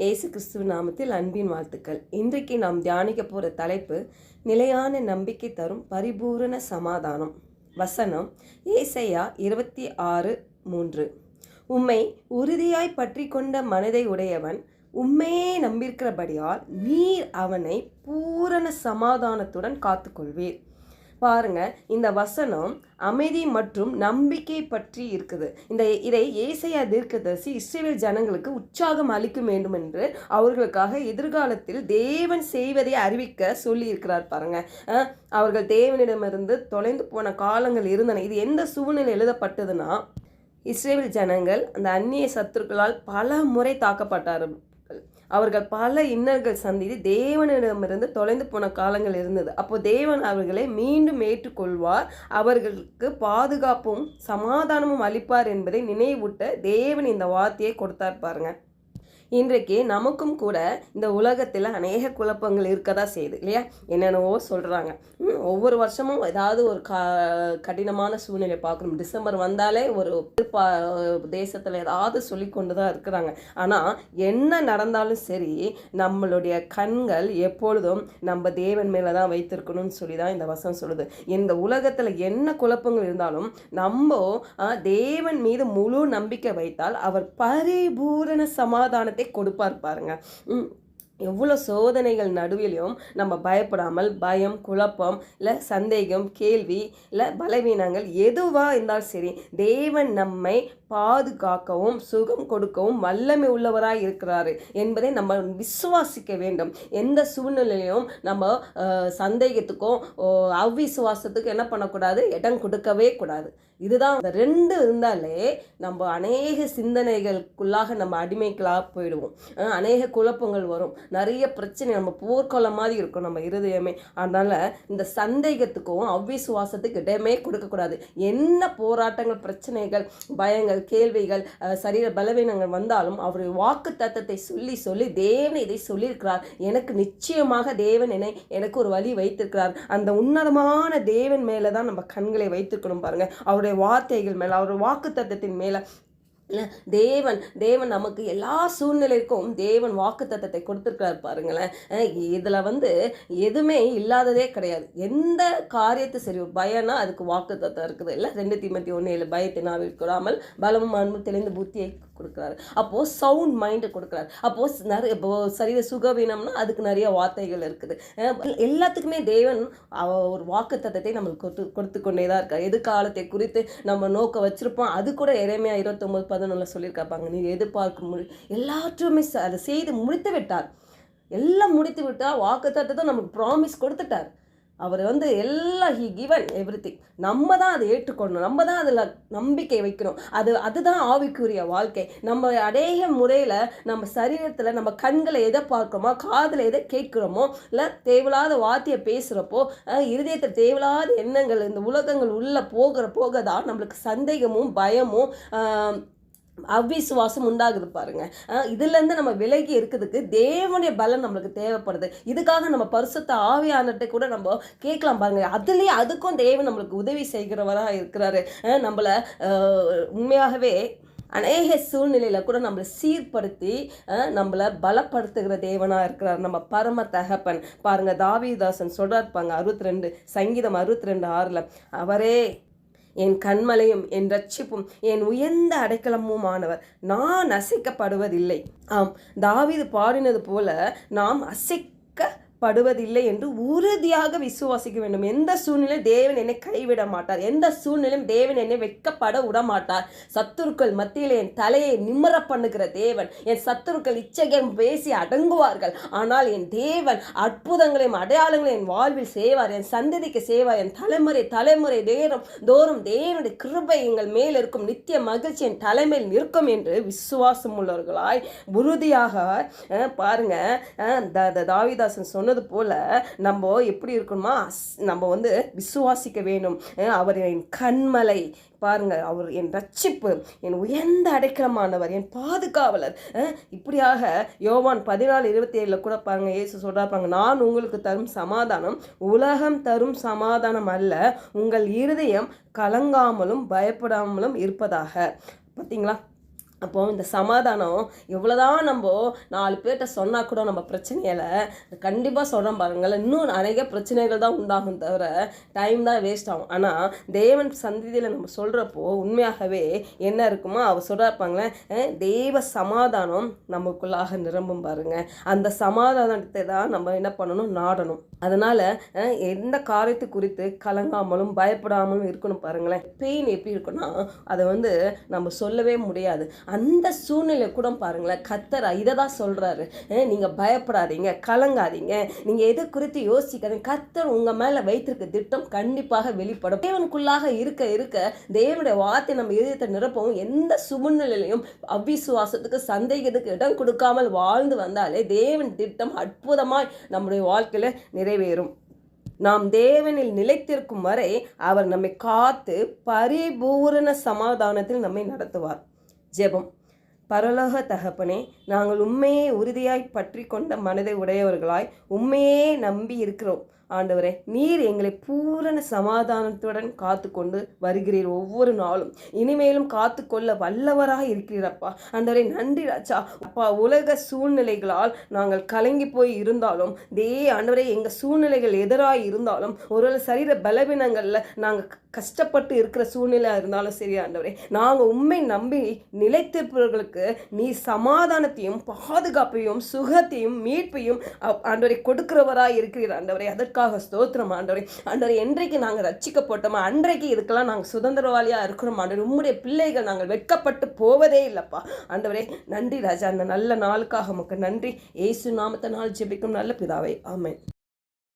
இயேசு கிறிஸ்துவ நாமத்தில் அன்பின் வாழ்த்துக்கள். இன்றைக்கு நாம் தியானிக்க போகிற தலைப்பு நிலையான நம்பிக்கை தரும் பரிபூரண சமாதானம். வசனம் ஏசையா இருபத்தி ஆறு மூன்று. உம்மை உறுதியாய் பற்றி கொண்ட மனதை உடையவன் உம்மையே நம்பியிருக்கிறபடியால் நீர் அவனை பூரண சமாதானத்துடன் காத்துக்கொள்வீர். பாருங்க இந்த வசனம் அமைதி மற்றும் நம்பிக்கை பற்றி இருக்குது. இந்த இதை ஏசையா தீர்க்கதரிசி இஸ்ரேல் ஜனங்களுக்கு உற்சாகம் அளிக்க வேண்டும் என்று அவர்களுக்காக எதிர்காலத்தில் தேவன் செய்வதை அறிவிக்க சொல்லியிருக்கிறார் பாருங்க. அவர்கள் தேவனிடமிருந்து தொலைந்து போன காலங்கள் இருந்தன. இது எந்த சூழ்நிலை எழுதப்பட்டதுன்னா இஸ்ரேல் ஜனங்கள் அந்த அந்நிய சத்துருக்களால் பல முறை தாக்கப்பட்டார்கள். அவர்கள் பல இன்னல்கள் சந்தித்து தேவனிடமிருந்து தொலைந்து போன காலங்கள் இருந்தது. அப்போ தேவன் அவர்களை மீண்டும் ஏற்றுக்கொள்வார். அவர்களுக்கு பாதுகாப்பும் சமாதானமும் அளிப்பார் என்பதை நினைவூட்ட தேவன் இந்த வார்த்தையை கொடுத்தார் பாருங்கள் இன்றைக்கு நமக்கும் கூட இந்த உலகத்தில் அநேக குழப்பங்கள் இருக்க தான் செய்யுது இல்லையா? என்னென்னவோ சொல்கிறாங்க ஒவ்வொரு வருஷமும் ஏதாவது ஒரு க கடினமான சூழ்நிலை பார்க்கணும். டிசம்பர் வந்தாலே ஒரு தேசத்தில் ஏதாவது சொல்லி கொண்டு தான் இருக்கிறாங்க. ஆனால் என்ன நடந்தாலும் சரி நம்மளுடைய கண்கள் எப்பொழுதும் நம்ம தேவன் மேலே தான் வைத்திருக்கணும்னு சொல்லி தான் இந்த வசனம் சொல்லுது. இந்த உலகத்தில் என்ன குழப்பங்கள் இருந்தாலும் நம்ம தேவன் மீது முழு நம்பிக்கை வைத்தால் அவர் பரிபூரண சமாதானத்தை கொடுப்பார் பாருங்க. எவ்வளோ சோதனைகள் நடுவிலையும் நம்ம பயப்படாமல் பயம் குழப்பம் இல்லை சந்தேகம் கேள்வி இல்லை பலவீனங்கள் எதுவாக இருந்தாலும் சரி தேவன் நம்மை பாதுகாக்கவும் சுகம் கொடுக்கவும் வல்லமை உள்ளவராக இருக்கிறாரு என்பதை நம்ம விசுவாசிக்க வேண்டும். எந்த சூழ்நிலையிலும் நம்ம சந்தேகத்துக்கும் அவ்விசுவாசத்துக்கும் என்ன பண்ணக்கூடாது? இடம் கொடுக்கவே கூடாது. இதுதான். இந்த ரெண்டு இருந்தாலே நம்ம அநேக சிந்தனைகளுக்குள்ளாக நம்ம அடிமைகளாக போயிடுவோம். அநேக குழப்பங்கள் வரும். நிறைய பிரச்சனை நம்ம போர்க்கொள்ள மாதிரி இருக்கும் நம்ம இருதயமே. அதனால இந்த சந்தேகத்துக்கும் அவ்விசுவாசத்துக்கு இடமே கொடுக்கக்கூடாது. என்ன போராட்டங்கள் பிரச்சனைகள் பயங்கள் கேள்விகள் சரீர பலவீனங்கள் வந்தாலும் அவருடைய வாக்கு தத்தத்தை சொல்லி சொல்லி தேவன் இதை சொல்லியிருக்கிறார். எனக்கு நிச்சயமாக தேவன் என்னை எனக்கு ஒரு வழி வைத்திருக்கிறார். அந்த உன்னதமான தேவன் மேலே தான் நம்ம கண்களை வைத்திருக்கணும் பாருங்க. அவருடைய வார்த்தைகள் மேலே அவருடைய வாக்கு தத்தத்தின் மேலே தேவன் தேவன் நமக்கு எல்லா சூழ்நிலைக்கும் தேவன் வாக்குத்தத்தத்தை கொடுத்துருக்காரு பாருங்களேன். இதில் வந்து எதுவுமே இல்லாததே கிடையாது. எந்த காரியத்தை சரி ஒரு பயம்னா அதுக்கு வாக்குத்தத்தம் இருக்குது. இல்லை ரெண்டு தீமத்தி ஒன்று ஏழு பயத்தை நான் விற்கிறாமல் பலமும் அன்பு தெளிந்த புத்தியை கொடுக்குறாரு. அப்போது சவுண்ட் மைண்டு கொடுக்குறாரு. அப்போது நிறைய இப்போ சரீர சுகவீனம்னா அதுக்கு நிறைய வார்த்தைகள் இருக்குது. எல்லாத்துக்குமே தேவன் அவ ஒரு வாக்குத்தத்தத்தை நம்மளுக்கு கொடுத்து கொடுத்து கொண்டே தான் இருக்கார். எதிர்காலத்தை குறித்து நம்ம நோக்க வச்சுருப்போம் அது கூட இறைமையாக இருபத்தொம்பது பதினொன்றில் சொல்லியிருக்காப்பாங்க நீ எதிர்பார்க்கும் முடி எல்லாற்றுமே அதை செய்து முடித்து விட்டார். எல்லாம் முடித்து விட்டால் வாக்குத்தத்தத்தை நமக்கு ப்ராமிஸ் கொடுத்துட்டார். அவர் வந்து எல்லா ஹி கிவன் எவ்ரி திங் நம்ம தான் அதை ஏற்றுக்கொள்ளணும். நம்ம தான் அதில் நம்பிக்கை வைக்கணும். அது அதுதான் ஆவிக்குரிய வாழ்க்கை. நம்ம அநேக முறையில் நம்ம சரீரத்தில் நம்ம கண்களை எதை பார்க்குறோமோ காதில் எதை கேட்குறோமோ இல்லை தேவையில்லாத வார்த்தையை பேசுகிறப்போ இருதயத்தில் தேவையில்லாத எண்ணங்கள் இந்த உலகங்கள் உள்ளே போகிற போக தான் நம்மளுக்கு சந்தேகமும் பயமும் அவ்விசுவாசம் உண்டாகுது பாருங்க. இதுலேருந்து நம்ம விலகி இருக்கிறதுக்கு தேவனுடைய பலம் நம்மளுக்கு தேவைப்படுது. இதுக்காக நம்ம பரிசுத்த ஆவியானத்தை கூட நம்ம கேட்கலாம் பாருங்க. அதுலேயே அதுக்கும் தேவன் நம்மளுக்கு உதவி செய்கிறவராக இருக்கிறாரு. நம்மளை உண்மையாகவே அநேக சூழ்நிலையில் கூட நம்மளை சீர்படுத்தி நம்மளை பலப்படுத்துகிற தேவனாக இருக்கிறார் நம்ம பரம தகப்பன். பாருங்க தாவீதாசன் சொல்றார் பாருங்க அறுபத்தி ரெண்டு சங்கீதம் அறுபத்தி ரெண்டு ஆறில். அவரே என் கண்மலையும் என் ரட்சிப்பும் என் உயர்ந்த அடைக்கலமுமானவர். நான் அசைக்கப்படுவதில்லை. ஆம் தாவிது பாடினது போல நாம் படுவதில்லை என்று உறுதியாக விசுவாசிக்க வேண்டும். எந்த சூழ்நிலை தேவன் என்னை கைவிட மாட்டார். எந்த சூழ்நிலையும் தேவன் என்னை வெட்கப்பட விட மாட்டார். சத்துருக்கள் மத்தியில் என் தலையை நிம்மர பண்ணுகிற தேவன் என் சத்துருக்கள் இச்சகம் பேசி அடங்குவார்கள். ஆனால் என் தேவன் அற்புதங்களையும் அடையாளங்களையும் என் வாழ்வில் செய்வார். என் சந்ததிக்கு செய்வார். என் தலைமுறை தலைமுறை நேரம் தோறும் தேவனுடைய கிருபை எங்கள் மேல் இருக்கும். நித்திய மகிழ்ச்சி என் தலைமையில் நிற்கும் என்று விசுவாசம் உள்ளவர்களாய் உறுதியாக பாருங்க தாவிதாசன் த- த- சொன்னது போல நம்ம எப்படி இருக்கணுமா? அஸ்- நம்ம வந்து விசுவாசிக்க வேணும் அவர் என் கண்மலை. பாருங்க அவர் என் ரட்சிப்பு என் உயர்ந்த அடைக்கலமானவர் என் பாதுகாவலர். இப்படியாக யோவான் பதினாலு இருபத்தி ஏழில் கூட பாருங்க ஏசு சொல்கிறாப்பாங்க நான் உங்களுக்கு தரும் சமாதானம் உலகம் தரும் சமாதானம் அல்ல. உங்கள் இருதயம் கலங்காமலும் பயப்படாமலும் இருப்பதாக. பார்த்தீங்களா அப்போ இந்த சமாதானம் எவ்வளோதான் நம்ம நாலு பேர்கிட்ட சொன்னால் கூட நம்ம பிரச்சனையில கண்டிப்பாக சொல்கிறோம் பாருங்களேன். இன்னும் நிறைய பிரச்சனைகள் தான் உண்டாகும் தவிர டைம் தான் வேஸ்ட் ஆகும். ஆனால் தேவன் சந்திதியில் நம்ம சொல்கிறப்போ உண்மையாகவே என்ன இருக்குமோ அவர் சொல்கிறாப்பாங்களேன் தெய்வ சமாதானம் நமக்குள்ளாக நிரம்பும் பாருங்க. அந்த சமாதானத்தை தான் நம்ம என்ன பண்ணணும்? நாடணும். அதனால் எந்த காரியத்தை குறித்து கலங்காமலும் பயப்படாமலும் இருக்கணும் பாருங்களேன். பெயின் எப்படி இருக்குன்னா அதை வந்து நம்ம சொல்லவே முடியாது. அந்த சூழ்நிலை கூட பாருங்களேன் கத்தர் இதை தான் சொல்கிறாரு நீங்கள் பயப்படாதீங்க கலங்காதீங்க. நீங்கள் எது குறித்து யோசிக்காதீங்க. கத்தர் உங்கள் மேலே வைத்திருக்க திட்டம் கண்டிப்பாக வெளிப்படும். தேவனுக்குள்ளாக இருக்க இருக்க தேவனுடைய வார்த்தை நம்ம இதயத்தை நிரப்பவும் எந்த சூழ்நிலையிலையும் அவிசுவாசத்துக்கு சந்தேகத்துக்கு இடம் கொடுக்காமல் வாழ்ந்து வந்தாலே தேவன் திட்டம் அற்புதமாய் நம்முடைய வாழ்க்கையில் நிறைவேறும். நாம் தேவனில் நிலைத்திருக்கும் வரை அவர் நம்மை காத்து பரிபூரண சமாதானத்தில் நம்மை நடத்துவார். ஜெபம். பரலோக தகப்பனே நாங்கள் உண்மையே உறுதியாய் பற்றி கொண்ட மனதை உடையவர்களாய் உண்மையே நம்பி இருக்கிறோம் ஆண்டவரே நீர் எங்களை பூரண சமாதானத்துடன் காத்து கொண்டு வருகிறீர் ஒவ்வொரு நாளும். இனிமேலும் காத்து கொள்ள வல்லவராக இருக்கிறீரப்பா. ஆண்டவரே நன்றி ராஜா. அப்பா உலக சூழ்நிலைகளால் நாங்கள் கலங்கி போய் இருந்தாலும் தே ஆண்டவரே எங்கள் சூழ்நிலைகள் எதிராக இருந்தாலும் ஒரு சரீர பலவீனங்களில் நாங்கள் கஷ்டப்பட்டு இருக்கிற சூழ்நிலையாக இருந்தாலும் சரி ஆண்டவரே. நாங்கள் உண்மை நம்பி நிலைத்திருப்பவர்களுக்கு நீ சமாதானத்தையும் பாதுகாப்பையும் சுகத்தையும் மீட்பையும் ஆண்டவரை கொடுக்கிறவராக இருக்கிறீர் ஆண்டவரே. அதற்காக ஸ்தோத்திரம் ஆண்டவரை. ஆண்டவரை என்றைக்கு நாங்கள் ரச்சிக்கப்பட்டோமோ அன்றைக்கு இதுக்கெல்லாம் நாங்கள் சுதந்திரவாளியாக இருக்கிறோம்? ஆண்டவர் உம்முடைய பிள்ளைகள் நாங்கள் வெட்கப்பட்டு போவதே இல்லைப்பா. ஆண்டவரே நன்றி ராஜா. அந்த நல்ல நாளுக்காக உமக்கு நன்றி. ஏசு நாமத்தை நாள் ஜெபிக்கும் நல்ல பிதாவை. ஆமை